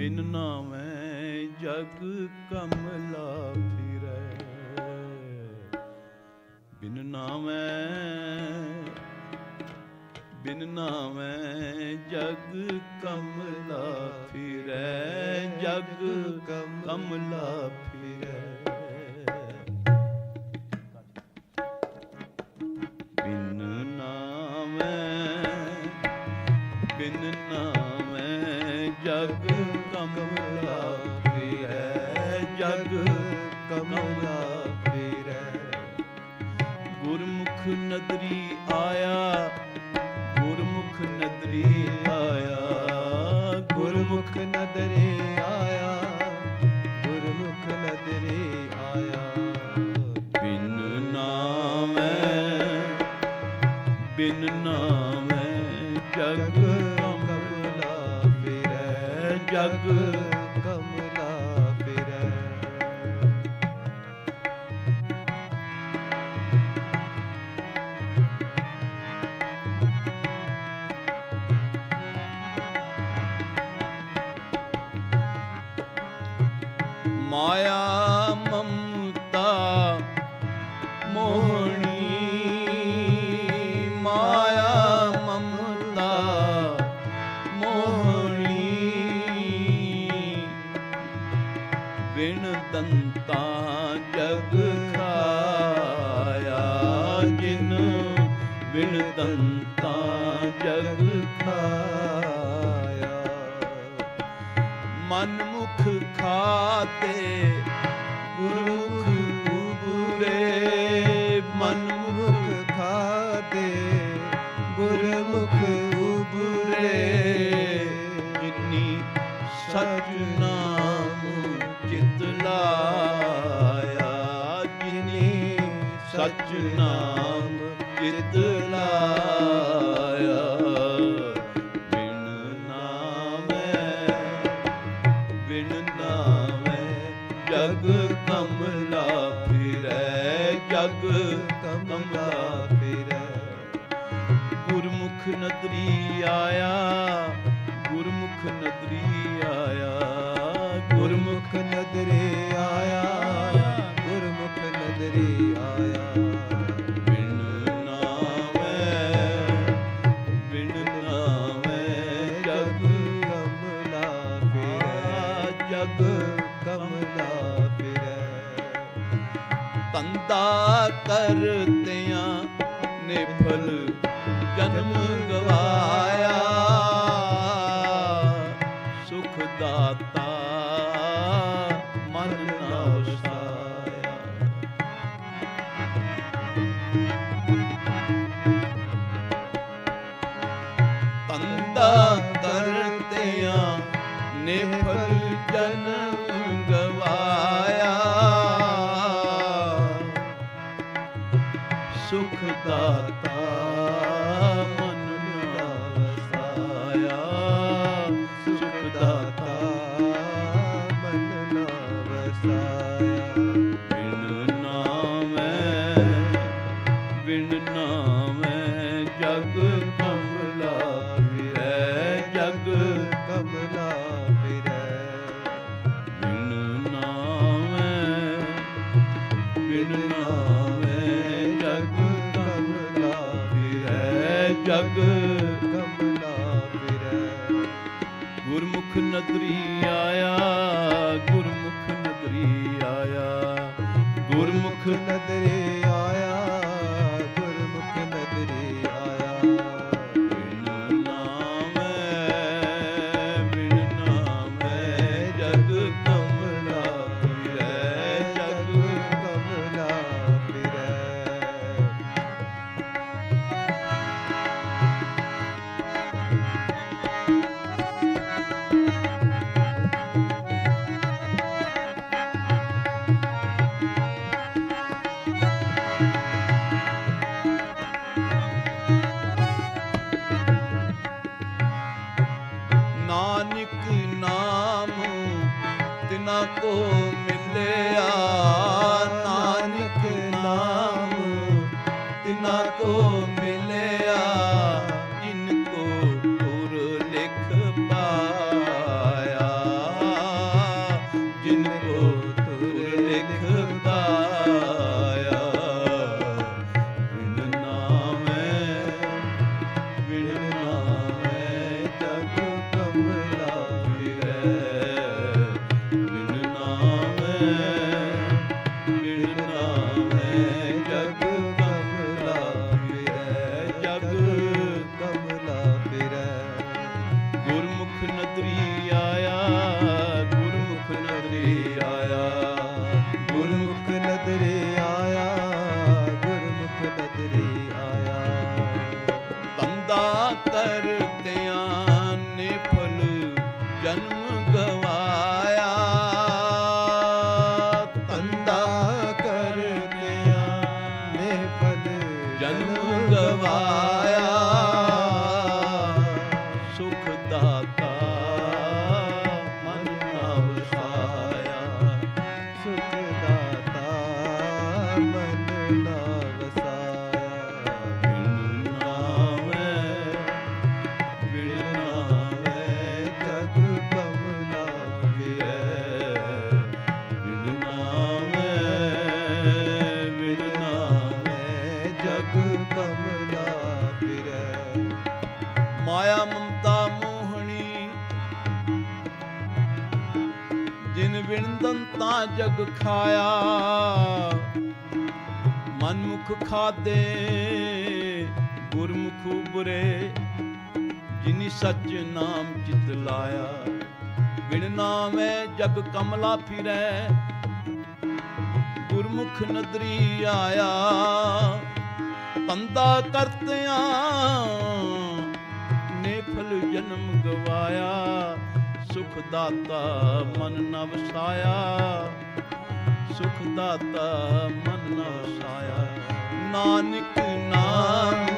ਬਿਨ ਨਾਵੇਂ ਜਗ ਕਮਲਾ ਫਿਰੈ। ਬਿਨ ਨਾਵੇਂ ਬਿਨ ਨਾਵੇਂ ਜਗ ਕਮਲਾ ਫਿਰੈ, ਜਗ ਕਮਲਾ ਫਿਰੈ। ਜਗ ਕਮਲਾ ਫੇਰੈ। ਗੁਰਮੁਖ ਨਦਰੀ ਆਇਆ ਗੁਰਮੁਖ ਨਦਰੀ ਆਇਆ। ਗੁਰਮੁਖ ਨਦਰੀ ਆਇਆ। ਜਿਨ ਬਿਨ ਤੰਤਾ ਜਗ ਖਾਇਆ। ਮਨ ਮੁਖ ਖਾਤੇ ਗੁਰਮੁਖ ਪੂਰੇ ਮਨ ਮੁਖ ਖਾਤੇ ਗੁਰ ਨਦਰੀ ਆਇਆ ਗੁਰਮੁਖ ਨਦਰੀ ਆਇਆ ਗੁਰਮੁਖ ਨਦਰੇ ਨਿਫਲ ਜਨਮ ਗਵਾ ਜਗ ਕਮਲਾ ਫਿਰੈ। ਗੁਰਮੁਖ ਨਦਰੀ ਆਇਆ ਗੁਰਮੁਖ ਨਦਰੀ ਆਇਆ। ਗੁਰਮੁਖ ਨਦਰੀ cor ਕਰਤਿਆਂ ਨੇ ਫਲ ਜਨਮ ਗਵਾਇਆ। ਤੰਦਾ ਕਰਤਿਆਂ ਨੇ ਫਲ ਜਨਮ ਗਵਾਇਆ। ਸੁਖ ਦਾਤ ਵਿਣਦਨ ਤਾਂ ਜਗ ਖਾਇਆ। ਮਨਮੁਖ ਖਾਦੇ, ਗੁਰਮੁਖ ਉਬਰੇ ਜਿਨੀ ਸੱਚ ਨਾਮ ਚਿਤ ਲਾਇਆ। ਬਿਨ ਨਾਮੈ ਜਗ ਕਮਲਾ ਫਿਰੈ। ਗੁਰਮੁਖ ਨਦਰੀ ਆਇਆ। ਪੰਦਾ ਕਰਤਿਆਂ ਨੇ ਫਲ ਜਨਮ ਗਵਾਇਆ। ਸੁਖ ਦਾਤਾ ਮਨ ਨਵਸਾਇਆ ਸੁਖ ਦਾਤਾ ਮਨ ਨਵਸਾਇਆ ਨਾਨਕ ਨਾਮ